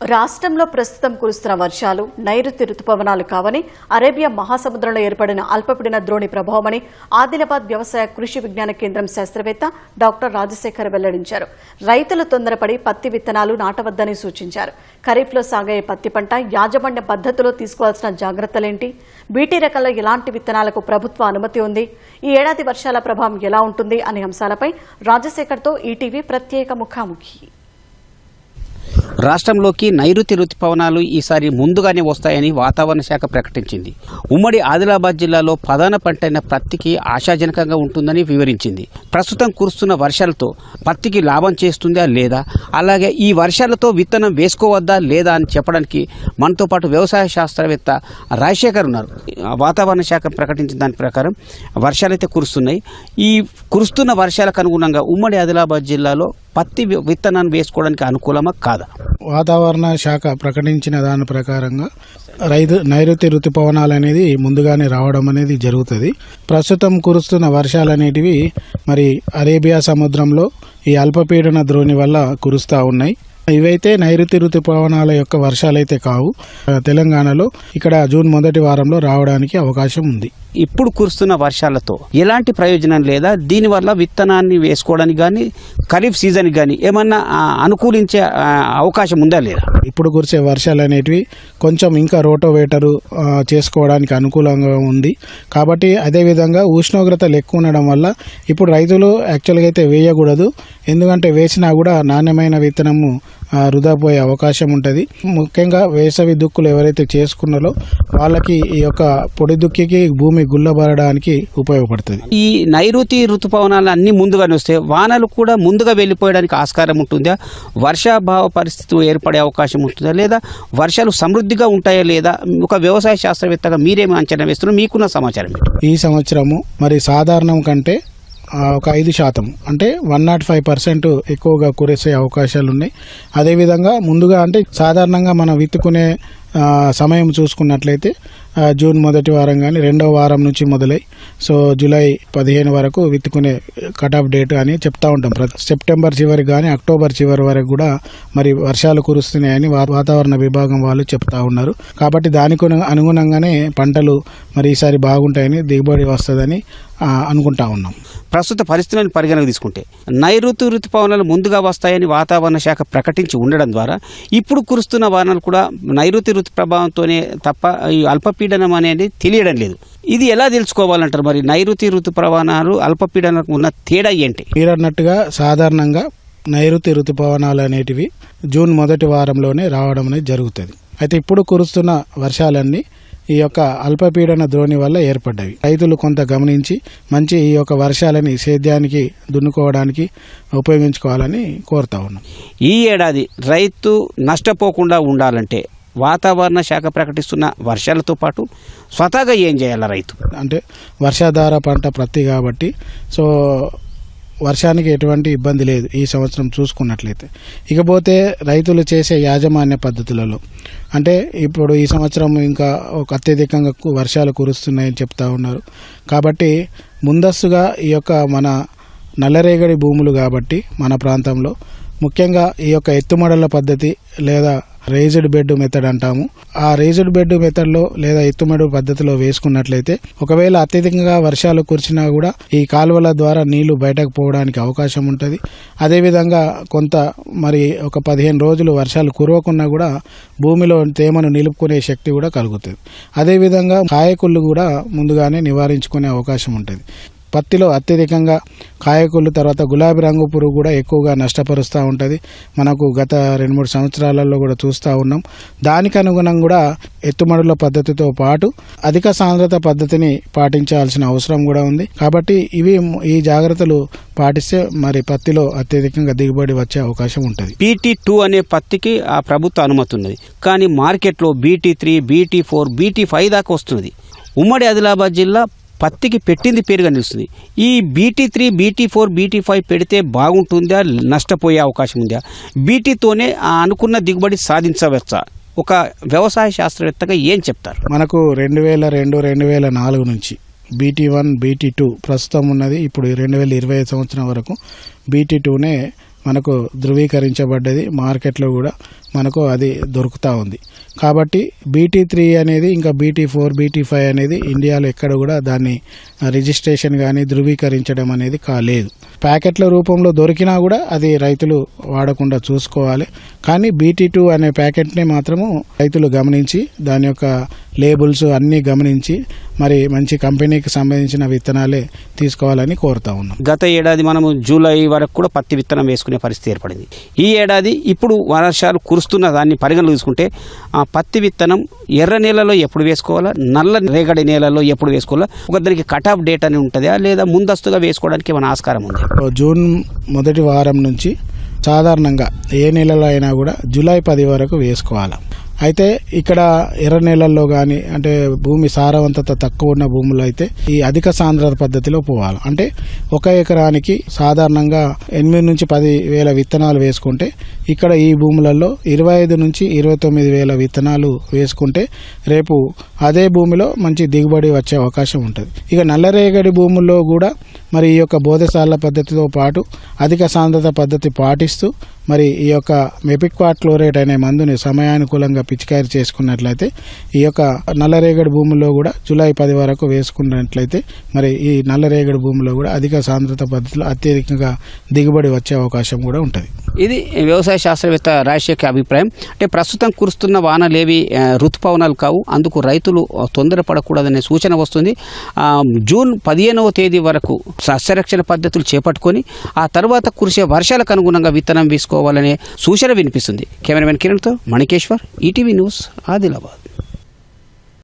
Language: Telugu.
రాష్ట్రంలో ప్రస్తుతం కురుస్తున్న వర్షాలు నైరుతి రుతుపవనాలు కావని అరేబియా మహాసముద్రంలో ఏర్పడిన అల్పపీడన ద్రోణి ప్రభావమని ఆదిలాబాద్ వ్యవసాయ కృషి విజ్ఞాన కేంద్రం శాస్త్రవేత్త డాక్టర్ రాజశేఖర్ వెల్లడించారు. రైతులు తొందరపడి పత్తి విత్తనాలు నాటవద్దని సూచించారు. ఖరీఫ్లో సాగే పత్తి పంట యాజమాన్య పద్ధతిలో తీసుకోవాల్సిన జాగ్రత్తలేంటి? బీటీ రకాల ఎలాంటి విత్తనాలకు ప్రభుత్వ అనుమతి ఉంది? ఈ ఏడాది వర్షాల ప్రభావం ఎలా ఉంటుంది? అనే అంశాలపై రాజశేఖర్తో ఈటీవీ ప్రత్యేక ముఖాముఖి. రాష్ట్రంలోకి నైరుతి రుతుపవనాలు ఈసారి ముందుగానే వస్తాయని వాతావరణ శాఖ ప్రకటించింది. ఉమ్మడి ఆదిలాబాద్ జిల్లాలో ప్రధాన పంటైన పత్తికి ఆశాజనకంగా ఉంటుందని వివరించింది. ప్రస్తుతం కురుస్తున్న వర్షాలతో పత్తికి లాభం చేస్తుందా లేదా? అలాగే ఈ వర్షాలతో విత్తనం వేసుకోవద్దా లేదా అని చెప్పడానికి మనతో పాటు వ్యవసాయ శాస్త్రవేత్త రాజశేఖర్ ఉన్నారు. వాతావరణ శాఖ ప్రకటించిన దాని ప్రకారం వర్షాలైతే కురుస్తున్నాయి. ఈ కురుస్తున్న వర్షాలకు అనుగుణంగా ఉమ్మడి ఆదిలాబాద్ జిల్లాలో పత్తి విత్తనాన్ని వేసుకోవడానికి అనుకూలమా కాదా? వాతావరణ శాఖ ప్రకటించిన దాని ప్రకారంగా రైతు నైరుతి రుతుపవనాలు అనేది ముందుగానే రావడం అనేది జరుగుతుంది. ప్రస్తుతం కురుస్తున్న వర్షాలు అనేటివి మరి అరేబియా సముద్రంలో ఈ అల్పపీడన ద్రోణి వల్ల కురుస్తూ ఉన్నాయి. ఇవైతే నైరుతి ఋతుపవనాల యొక్క వర్షాలైతే కావు. తెలంగాణలో ఇక్కడ జూన్ మొదటి వారంలో రావడానికి అవకాశం ఉంది. ఇప్పుడు కురుస్తున్న వర్షాలతో ఎలాంటి ప్రయోజనం లేదా? దీనివల్ల విత్తనాన్ని వేసుకోవడానికి కానీ ఖరీఫ్ సీజన్కి కానీ ఏమన్నా అనుకూలించే అవకాశం ఉందా లేదా? ఇప్పుడు కురిసే వర్షాలు అనేటివి కొంచెం ఇంకా రోటోవేటరు చేసుకోవడానికి అనుకూలంగా ఉంది. కాబట్టి అదేవిధంగా ఉష్ణోగ్రతలు ఎక్కువ ఉండడం వల్ల ఇప్పుడు రైతులు యాక్చువల్గా అయితే వేయకూడదు. ఎందుకంటే వేసినా కూడా నాణ్యమైన విత్తనము వృధా పోయే అవకాశం ఉంటుంది. ముఖ్యంగా వేసవి దుక్కులు ఎవరైతే చేసుకున్నారో వాళ్ళకి ఈ యొక్క పొడి దుక్కికి భూమి గుల్లబారడానికి ఉపయోగపడుతుంది. ఈ నైరుతి ఋతుపవనాలు అన్ని ముందుగానే వస్తే వానలు కూడా ముందుగా వెళ్ళిపోయడానికి ఆస్కారం ఉంటుందా? వర్షాభావ పరిస్థితులు ఏర్పడే అవకాశం ఉంటుందా? లేదా వర్షాలు సమృద్ధిగా ఉంటాయా లేదా? ఒక వ్యవసాయ శాస్త్రవేత్తగా మీరేమి అంచనా వేస్తున్నారు? మీకున్న సమాచారం? ఈ సంవత్సరము మరి సాధారణం కంటే ఒక ఐదు శాతం అంటే వన్ నాట్ ఫైవ్ పర్సెంట్ ఎక్కువగా కురిసే అవకాశాలు ఉన్నాయి అదేవిధంగా ముందుగా అంటే సాధారణంగా మనం విత్తుకునే సమయం చూసుకున్నట్లయితే జూన్ మొదటి వారం కానీ రెండవ వారం నుంచి మొదలై సో జూలై పదిహేను వరకు విత్తుకునే కట్ ఆఫ్ డేట్ అని చెప్తా ఉంటాం. ప్రతి సెప్టెంబర్ చివరి కానీ అక్టోబర్ చివరి వరకు కూడా మరి వర్షాలు కురుస్తున్నాయని వా- వాతావరణ విభాగం వాళ్ళు చెప్తా ఉన్నారు. కాబట్టి దానికి అనుగుణంగానే పంటలు మరి ఈసారి బాగుంటాయని దిగుబడి వస్తుందని అనుకుంటా ఉన్నాం. ప్రస్తుత పరిస్థితులను పరిగణకు తీసుకుంటే నైరుతి ఋతుపవనాలు ముందుగా వస్తాయని వాతావరణ శాఖ ప్రకటించి ఉండడం ద్వారా ఇప్పుడు కురుస్తున్న వానలు కూడా నైరుతి ఋతు ప్రభావంతోనే తప్ప ఈ అల్పపీడనం అనేది తెలియడం లేదు. ఇది ఎలా తెలుసుకోవాలంటారు మరి నైరుతి ఋతు ప్రమాణాలు అల్పపీడనకు ఉన్న తేడా ఏంటి? మీరు అన్నట్టుగా సాధారణంగా నైరుతి ఋతుపవనాలు అనేటివి జూన్ మొదటి వారంలోనే రావడం అనేది జరుగుతుంది. అయితే ఇప్పుడు కురుస్తున్న వర్షాలన్నీ ఈ యొక్క అల్పపీడన ద్రోణి వల్ల ఏర్పడ్డవి. రైతులు కొంత గమనించి మంచి ఈ యొక్క వర్షాలని సేద్యానికి దున్నుకోవడానికి ఉపయోగించుకోవాలని కోరుతా ఉన్నాం. ఈ ఏడాది రైతు నష్టపోకుండా ఉండాలంటే వాతావరణ శాఖ ప్రకటిస్తున్న వర్షాలతో పాటు స్వతహాగా ఏం చేయాలి రైతు? అంటే వర్షాధార పంట ప్రత్తి కాబట్టి సో వర్షానికి ఎటువంటి ఇబ్బంది లేదు ఈ సంవత్సరం చూసుకున్నట్లయితే. ఇకపోతే రైతులు చేసే యాజమాన్య పద్ధతులలో అంటే ఇప్పుడు ఈ సంవత్సరం ఇంకా ఒక అత్యధికంగా వర్షాలు కురుస్తున్నాయని చెప్తా ఉన్నారు. కాబట్టి ముందస్తుగా ఈ యొక్క మన నల్లరేగడి భూములు కాబట్టి మన ప్రాంతంలో ముఖ్యంగా ఈ యొక్క ఎత్తుమడల పద్ధతి లేదా రేజ్డ్ బెడ్ మెథడ్ అంటాము. ఆ రేజ్డ్ బెడ్ మెథడ్లో లేదా ఎత్తుమడు పద్ధతిలో వేసుకున్నట్లయితే ఒకవేళ అత్యధికంగా వర్షాలు కురిసినా కూడా ఈ కాలువల ద్వారా నీళ్ళు బయటకు పోవడానికి అవకాశం ఉంటుంది. అదేవిధంగా కొంత మరి ఒక పదిహేను రోజులు వర్షాలు కురవకున్నా కూడా భూమిలో తేమను నిలుపుకునే శక్తి కూడా కలుగుతుంది. అదేవిధంగా కాయకుళ్ళు కూడా ముందుగానే నివారించుకునే అవకాశం ఉంటుంది. పత్తిలో అత్యధికంగా కాయకుళ్ళు తర్వాత గులాబీ రంగు పురుగు కూడా ఎక్కువగా నష్టపరుస్తూ ఉంటుంది. మనకు గత రెండు మూడు సంవత్సరాలలో కూడా చూస్తూ ఉన్నాం. దానికి అనుగుణంగా కూడా ఎత్తుమడుల పద్ధతితో పాటు అధిక సాంద్రత పద్ధతిని పాటించాల్సిన అవసరం కూడా ఉంది. కాబట్టి ఇవి ఈ జాగ్రత్తలు పాటిస్తే మరి పత్తిలో అత్యధికంగా దిగుబడి వచ్చే అవకాశం ఉంటుంది. బీటీ టూ అనే పత్తికి ఆ ప్రభుత్వ అనుమతి ఉన్నది. కానీ మార్కెట్లో BT three BT four BT five దాకా వస్తుంది ఉమ్మడి ఆదిలాబాద్ జిల్లా పత్తికి పెట్టింది పేరుగా నిలుస్తుంది. ఈ BT three BT four BT five పెడితే బాగుంటుందా నష్టపోయే అవకాశం ఉందా? బీటీతోనే ఆ అనుకున్న దిగుబడి సాధించవచ్చా? ఒక వ్యవసాయ శాస్త్రవేత్తగా ఏం చెప్తారు? మనకు రెండు వేల రెండు రెండు వేల నాలుగు నుంచి బీటీ వన్ బీటీ టూ ప్రస్తుతం ఉన్నది. ఇప్పుడు రెండు వేల ఇరవై సంవత్సరం వరకు బీటీ టూనే మనకు ధృవీకరించబడ్డది మార్కెట్లో కూడా మనకు అది దొరుకుతూ ఉంది. కాబట్టి బీటీ త్రీ అనేది ఇంకా బీటీ ఫోర్ బీటీ ఫైవ్ అనేది ఇండియాలో ఎక్కడ కూడా దాన్ని రిజిస్ట్రేషన్ కానీ ధృవీకరించడం అనేది కాలేదు. ప్యాకెట్ల రూపంలో దొరికినా కూడా అది రైతులు వాడకుండా చూసుకోవాలి. కానీ బీటీ టూ అనే ప్యాకెట్ని మాత్రము రైతులు గమనించి దాని యొక్క లేబుల్స్ అన్నీ గమనించి మరి మంచి కంపెనీకి సంబంధించిన విత్తనాలే తీసుకోవాలని కోరుతా ఉన్నాం. గత ఏడాది మనము జూలై వరకు కూడా పత్తి విత్తనం వేసుకునే పరిస్థితి ఏర్పడింది. ఈ ఏడాది ఇప్పుడు వర్షాలు కురుస్తున్న దాన్ని పరిగణలో తీసుకుంటే ఆ పత్తి విత్తనం ఎర్ర నేలలో ఎప్పుడు వేసుకోవాలా? నల్ల రేగడి నేలలో ఎప్పుడు వేసుకోవాలా? ఒక దానికి కట్ ఆఫ్ డేట్ అని ఉంటుందా? లేదా ముందస్తుగా వేసుకోవడానికి మన ఆస్కారం ఉంది? జూన్ మొదటి వారం నుంచి సాధారణంగా ఏ నెలలో అయినా కూడా జూలై పది వరకు వేసుకోవాలి? అయితే ఇక్కడ ఎర్ర నేలల్లో కానీ అంటే భూమి సారవంతత తక్కువ ఉన్న భూములు అయితే ఈ అధిక సాంద్రత పద్ధతిలో పోవాలి. అంటే ఒక ఎకరానికి సాధారణంగా ఎనిమిది నుంచి పది వేల విత్తనాలు వేసుకుంటే ఇక్కడ ఈ భూములలో ఇరవై ఐదు నుంచి ఇరవై తొమ్మిది వేల విత్తనాలు వేసుకుంటే రేపు అదే భూమిలో మంచి దిగుబడి వచ్చే అవకాశం ఉంటుంది. ఇక నల్లరేగడి భూముల్లో కూడా మరి ఈ యొక్క బోధశాల పద్ధతితో పాటు అధిక సాంద్రత పద్ధతి పాటిస్తూ మరి ఈ యొక్క మెపిక్వా క్లోరేట్ అనే మందుని సమయానుకూలంగా పిచికారి చేసుకున్నట్లయితే ఈ యొక్క నల్లరేగడి భూముల్లో కూడా జూలై పది వరకు వేసుకున్నట్లయితే మరి ఈ నల్లరేగడి భూమిలో కూడా అధిక సాంద్రత పద్ధతిలో అత్యధికంగా దిగుబడి వచ్చే అవకాశం కూడా ఉంటుంది. ఇది వ్యవసాయ శాస్త్రవేత్త రాజశేఖర్ అభిప్రాయం. అంటే ప్రస్తుతం కురుస్తున్న వానలేవి ఋతుపవనాలు కావు. అందుకు రైతులు తొందరపడకూడదనే సూచన వస్తుంది. జూన్ పదిహేనవ తేదీ వరకు సస్యరక్షణ పద్ధతులు చేపట్టుకొని ఆ తర్వాత కురిసే వర్షాలకు అనుగుణంగా విత్తనం వేసుకోవాలనే సూచన వినిపిస్తుంది. కెమెరామెన్ కిరణ్తో మణికేశ్వర్ ఈటీవీ న్యూస్ ఆదిలాబాద్.